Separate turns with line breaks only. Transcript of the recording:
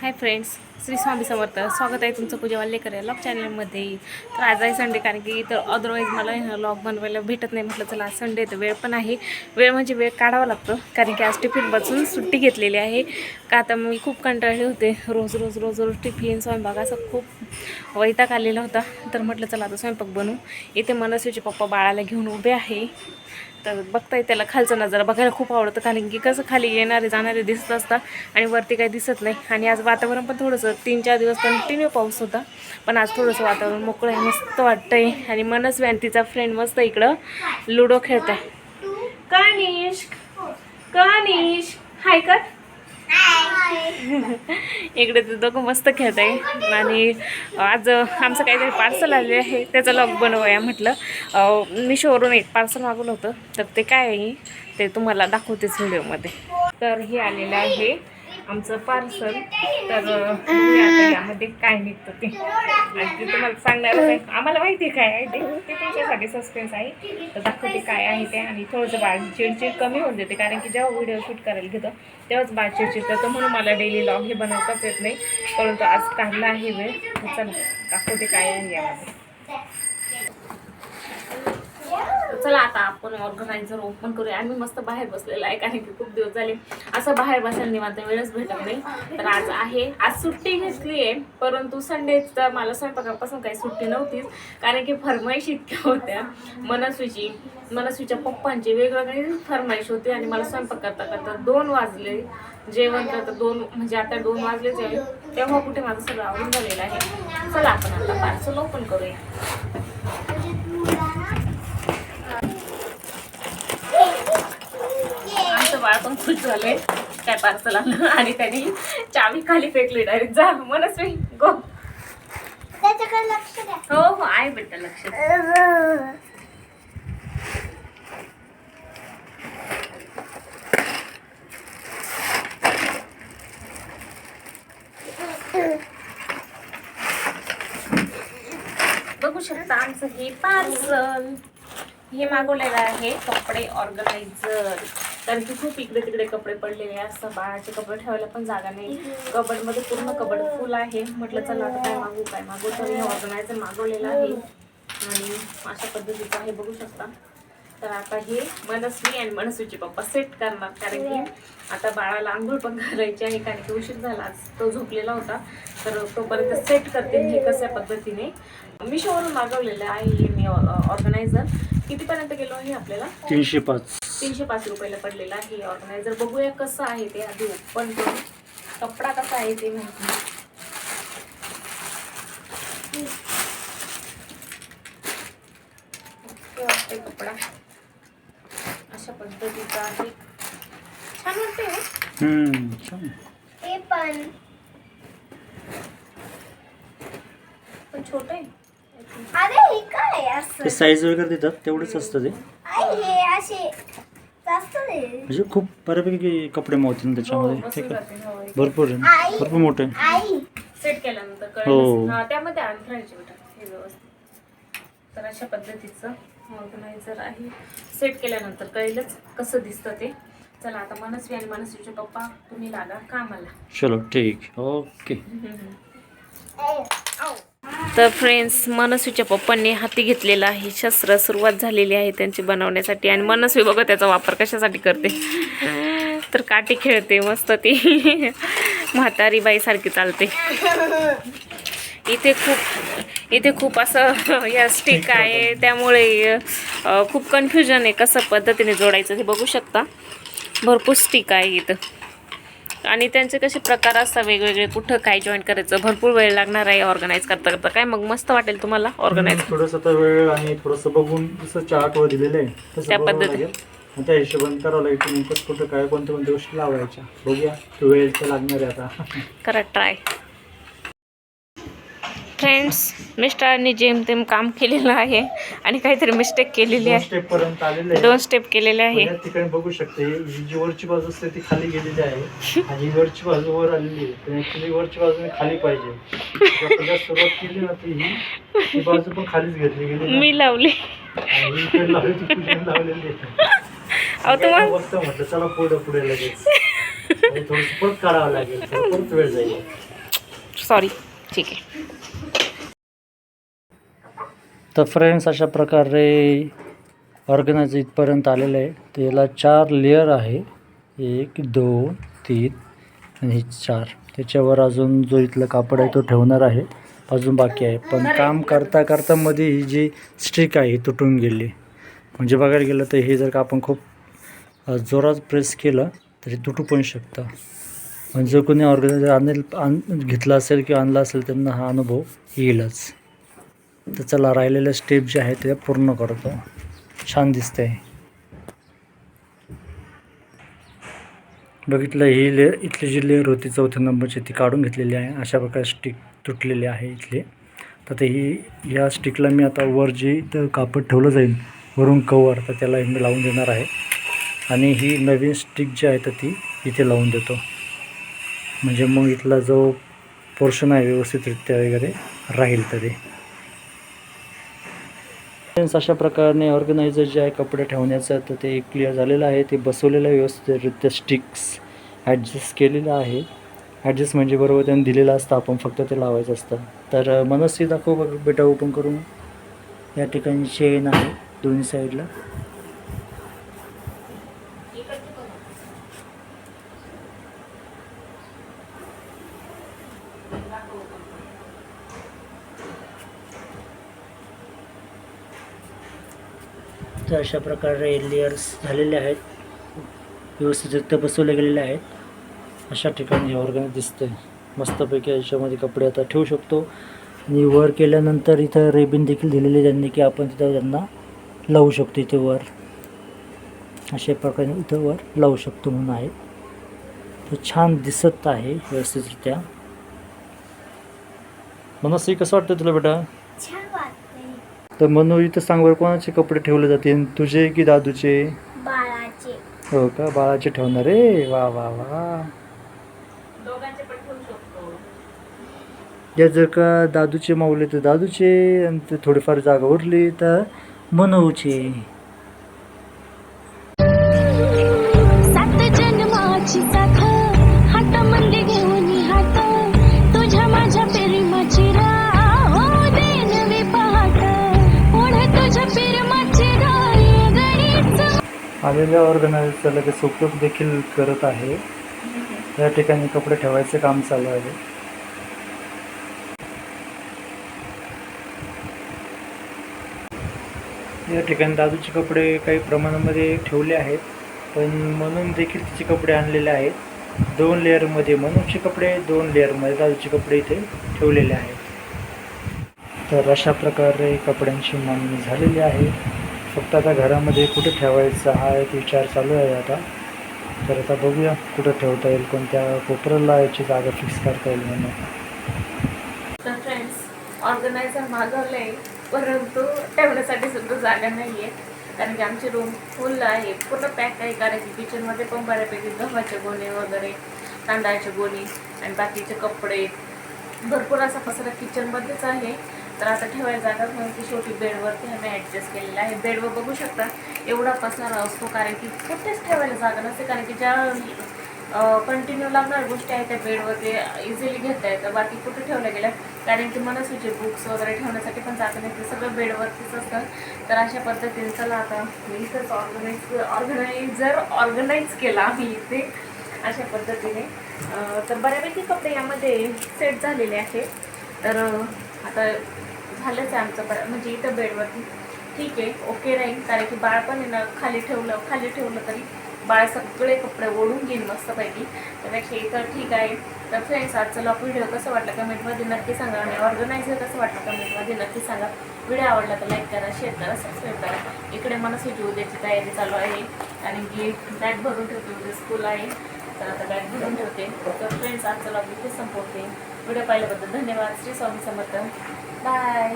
Hi friends Shri Swami Samarth. स्वागत आहे तुमचं पूजा वाल्लेकर या लॉग चॅनलमध्ये तर आज आहे संडे कारण की तर अदरवाईज मला लॉग बनवायला भेटत नाही म्हटलं चला आज संडे तर वेळ पण आहे. वेळ म्हणजे वेळ काढावा लागतो कारण की आज टिफिन बसून सुट्टी घेतलेली आहे. का आता मी खूप कंटाळले होते. रोज रोज रोज रोज टिफिन स्वयंपाक असा खूप वैताग आलेला होता. तर म्हटलं चला आता स्वयंपाक बनवू. इथे मनस्वीचे पप्पा बाळाला घेऊन उभे आहे. तर बघताय त्याला खालचं नजारा बघायला खूप आवडतं कारण की कसं खाली येणारे जाणारे दिसत असतात आणि वरती काही दिसत नाही. आणि आज वातावरण पण थोडंसं तीन चार दिवस कंटिन्यू पाऊस होता पण आज थोडंसं वातावरण मोकळं आहे मस्त वाटतंय. आणि मनस तिचा फ्रेंड मस्त इकडं लुडो खेळत आहे कानिश कानिश हाय कर. इकडे ते दोघं मस्त खेळत आहे. आणि आज आमचं काहीतरी पार्सल आले आहे. त्याचं लॉग बनवूया म्हटलं. मिशोवरून एक पार्सल मागवलं होतं. तर ते काय आहे? ते तुम्हाला दाखवतेच व्हिडिओमध्ये तर हे आलेलं आहे. आमचं पार्सल तर आता यामध्ये काय निघतं ते. आणि ते तुम्हाला सांगणार आहे. आम्हाला माहिती आहे काय आहे ते. ते तुमच्यासाठी सस्पेन्स आहे. तर दाखवते काय आहे ते. आणि थोडंसं बाळ चिडचिड कमी होऊन देते कारण की जेव्हा व्हिडिओ शूट करायला घेतो तेव्हाच बाळ चिडचिड करतं. म्हणून मला डेली लॉग हे बनवताच येत नाही. परंतु आज काढला आहे वेळ. चला दाखवते काय आहे यामध्ये तर चला आता आपण ऑर्गनायझर ओपन करूया. आम्ही मस्त बाहेर बसलेला आहे कारण की खूप दिवस झाले. असं बाहेर बसायला निवांत वेळच भेटत नाही. तर आज आहे. आज सुट्टी घेतली आहे परंतु संडेचं मला स्वयंपाकापासून काही सुट्टी नव्हतीच कारण की फरमाईश इतक्या होत्या. मनस्वीची मनस्वीच्या पप्पांची वेगवेगळी फरमाईश होती आणि मला स्वयंपाक करता करता दोन वाजले. जेवण करता दोन म्हणजे आता दोन वाजले जेवण तेव्हा कुठे माझं सगळं आवडून झालेलं आहे. चला आपण आता पार्सल ओपन करूया आमचं बाळ पण खुश झाले. काय पार्सल आणलं? आणि त्यांनी चावी खाली फेकली डायरेक्ट जा गो
त्याच्याकडे लक्ष द्या.
हो हो आहे बेटा लक्ष बघू शकता आमचं हे पार्सल. हे मागवलेलं आहे कपडे ऑर्गनायझर. कारण की खूप इकडे तिकडे कपडे पडलेले असतात बाळाचे कपडे ठेवायला पण जागा नाही. कबडमध्ये पूर्ण कबड फुल आहे. म्हटलं चला आता काय मागू काय मागू? तर हे ऑर्गनायझर मागवलेलं आहे. आणि अशा पद्धतीचं आहे बघू शकता. तर आता हे मनस्वी आणि मनस्वीचे पप्पा सेट करणार. कारण की आता बाळाला आंघोळ पण घालायची आहे. कारण की उशीर झाला. आज तो झोपलेला होता. तर तोपर्यंत सेट करते हे कशा पद्धतीने. मिशोवरून मागवलेलं आहे हे मी ऑर्गनायझर कितीपर्यंत गेलो आहे आपल्याला?
तीनशे पाच.
तीनशे पाच रुपयाला पडलेलं आहे हे ऑर्गनायझर बघूया कसं आहे ते आधी ओपन करून. कपडा कसा आहे ते माहिती. नाही. ओके वाटते कपडा. अशा पद्धतीचा आहे. छान वाटते हो.
पण
छोट आहे.
अरे हे काय
ते
असं?
साईज वगैरे देतात तेवढंच असतं ते.
आई हे असे जास्त नाही.
म्हणजे खूप बऱ्यापैकी कपडे मावतील
हो,
त्याच्यामध्ये.
बसून
ठीक आहे.
हो,
भरपूर आहे. भरपूर मोठे आहे.
आई.
सेट केल्यानंतर
हो.
कळेल हा, त्यामध्ये अंतरायचे बेटा हे व्यवस्थित. तर अशा पद्धतीचं ऑर्गनायझर आहे. सेट केल्यानंतर कळेलच कसं दिसतं ते. चला आता मनस्वी आणि मनस्वीचे पप्पा तुम्ही लागा कामाला.
चलो ठीक. ओके
तर फ्रेंड्स मनस्वीच्या पप्पांनी हाती घेतलेलं आहे शस्त्र सुरुवात झालेली आहे त्यांची बनवण्यासाठी. आणि मनस्वी बघा त्याचा वापर कशासाठी करते. तर काठी खेळते मस्त ती. म्हातारी बाईसारखी चालते. इथे खूप इथे खूप असं या स्टिक आहे. त्यामुळे खूप कन्फ्युजन आहे कसं पद्धतीने जोडायचं हे बघू शकता. भरपूर स्टिक आहे इथं. आणि त्यांचे कसे प्रकार असतात वेगवेगळे कुठं काय जॉईन करायचं? भरपूर वेळ लागणार आहे ऑर्गनाईज करता करता. काय मग मस्त वाटेल तुम्हाला ऑर्गनाईज
थोडस आता वेळ आणि थोडस बघून जसं चार्ट वर दिलेलं आहे
त्या
बघावं
पद्धती-
लागेल. मग त्या हिशोबाने करावं लागेल की नेमकं कुठं काय कोणत्या कोणत्या गोष्टी लावायच्या. बघूया वेळ तर लागणार आहे आता.
करा ट्राय फ्रेंड्स मिस्टरांनी जेमतेम काम केलेलं आहे आणि काहीतरी मिस्टेक केलेली आहे.
स्टेप पर्यंत आलेले आहे.
दोन स्टेप केलेले आहे.
ठिकाणी बघू शकते ही जी वरची बाजू असते ती खाली गेलेली आहे. आणि ही वरची बाजू वर आलेली आहे. तर ऍक्च्युली वरची बाजू मी खाली पाहिजे. आपण सुरुवात केली ना ती ही ही बाजू पण खालीच घेतली गेली ना.
मी लावली.
आणि ही इकडे लावली ती पुढे लावलेली आहे.
अहो तुम्हाला
म्हटलं चला पुढे पुढे लगेच. आणि थोडंसं परत काढावं लागेल परत वेळ जाईल.
सॉरी ठीक आहे.
तर फ्रेंड्स अशा प्रकारे ऑर्गनायझ इथपर्यंत आलेलं आहे. तर याला चार लेअर आहे. एक दोन तीन आणि हे चार. त्याच्यावर अजून जो इथलं कापड आहे तो ठेवणार आहे. अजून बाकी आहे. पण काम करता करता मध्ये ही जी स्टिक आहे ही तुटून गेली. म्हणजे बघायला गेलं तर हे जर का आपण खूप जोरात प्रेस केलं तर हे तुटू पण शकतं. म्हणजे जर कोणी ऑर्गनायझर आणेल आण घेतला असेल किंवा आणला असेल त्यांना हा अनुभव येईलच. तर चला राहिलेल्या स्टेप जे आहे ते पूर्ण करतो. छान दिसते बघितलं ही लेअर इथली जी लेअर होती चौथ्या नंबरची ती काढून घेतलेली आहे. अशा प्रकारे स्टिक तुटलेली आहे इथली. तर ते ही या स्टिकला मी आता वर जे इथं कापड ठेवलं जाईल वरून कवर तर त्याला मी लावून देणार आहे. आणि ही नवीन स्टिक जी आहे तर ती इथे लावून देतो. म्हणजे मग इथला जो पोर्शन आहे व्यवस्थितरित्या वगैरे राहील तरी. फ्रेंड्स अशा प्रकारे ऑर्गनायझर जे आहे कपडे ठेवण्याचं तर ते क्लिअर झालेलं आहे. ते बसवलेलं आहे व्यवस्थितरित्या स्टिक्स ॲडजस्ट केलेलं आहे. ॲडजस्ट म्हणजे बरोबर त्यांनी दिलेलं असतं. आपण फक्त ते लावायचं असतं. तर मनस्वी दाखव बेटा ओपन करून. या ठिकाणी चेन आहे. दोन्ही साईडला तर अशा प्रकारे लेयर्स झालेले आहेत. व्यवस्थितरित्या बसवले गेलेले आहेत. अशा ठिकाणी ऑर्गनाईज दिसतंय. मस्तपैकी याच्यामध्ये कपडे आता ठेवू शकतो. आणि वर केल्यानंतर इथं रेबिन देखील दिलेली त्यांनी की आपण तिथं त्यांना लावू शकतो इथे वर. अशा प्रकारे इथं वर लावू शकतो म्हणून आहे. तर छान दिसत आहे व्यवस्थितरित्या. मनस्वी कसं वाटतं तुला बेटा?
छान
तर मनू इथं सांग बरं कोणाचे कपडे ठेवले जातील तुझे की दादूचे?
बाळाचे.
हो का? बाळाचे ठेवणार रे वा वा वा.
दोघांचे पण ठेवू शकतो.
या जर का दादूचे मावले तर दादूचे आणि ते थोडीफार जागा उरली तर मनूचे झालेल्या ऑर्गनायझरचा लगेच उपयोग देखील करत आहे. या ठिकाणी कपडे ठेवायचे काम चालू आहे. या ठिकाणी दादूचे कपडे काही प्रमाणामध्ये ठेवले आहेत. पण म्हणून देखील तिचे कपडे आणलेले आहेत. दोन लेअरमध्ये मनूचे कपडे दोन लेअरमध्ये दादूचे कपडे इथे ठेवलेले आहेत. तर अशा प्रकारे कपड्यांची मांडणी झालेली आहे. फक्त आता घरामध्ये कुठे ठेवायचा हा एक विचार चालू आहे आता. तर आता बघूया कुठं ठेवता येईल कोणत्या कोपऱ्याला याची जागा फिक्स करता येईल म्हणून.
तर फ्रेंड्स ऑर्गनायझर मागवलंय परंतु ठेवण्यासाठी सुद्धा जागा नाही आहे कारण की आमची रूम फुल आहे पूर्ण पॅक आहे. कारण की किचनमध्ये पण बऱ्यापैकी गव्हाचे गोणे वगैरे तांदळाचे गोणी आणि बाकीचे कपडे. भरपूर असा पसरा किचनमध्येच आहे. तर आता ठेवायला जागा म्हणून की शेवटी बेडवरती आम्ही ॲडजस्ट केलेला आहे. बेडवर बघू शकता एवढा पसणारा असतो कारण की कुठेच ठेवायला जागा नसते. कारण की ज्या कंटिन्यू लागणार गोष्टी आहेत त्या बेडवरती इझिली घेता येतं बाकी कुठे ठेवल्या गेल्या कारण की मनसूचे बुक्स वगैरे ठेवण्यासाठी पण जागा नाही. ते सगळं बेडवरतीच असतं. तर अशा पद्धतीने चला आता मी इथंच ऑर्गनाईज ऑर्गनायझर ऑर्गनाईज केला आम्ही इथे. अशा पद्धतीने. तर बऱ्यापैकी कपडे यामध्ये सेट झालेले आहे तर आता झालंच आहे आमचं बरं म्हणजे इथं बेडवरती. ठीक आहे ओके राहील. कारण की बाळ पण आहे ना खाली ठेवलं खाली ठेवलं तरी बाळ सगळे कपडे ओढून घेईन मस्तपैकी त्यापेक्षा इथं ठीक आहे. तर फ्रेंड्स आजचा लॉक व्हिडिओ कसं वाटलं कमेंटमध्ये नक्की सांगा आणि ऑर्गनायझर कसं वाटलं कमेंटमध्ये नक्की सांगा. व्हिडिओ आवडला तर लाईक करा शेअर करा सबस्क्राईब करा. इकडे मनस्वीची उद्याची तयारी चालू आहे आणि की बॅग भरून ठेवते उद्या स्कूल आहे. तर आता बॅग भरून ठेवते. तर फ्रेंड्स आजचा लॉक इथे संपवते. व्हिडिओ पाहिल्याबद्दल धन्यवाद. श्री स्वामी समर्थ. बाय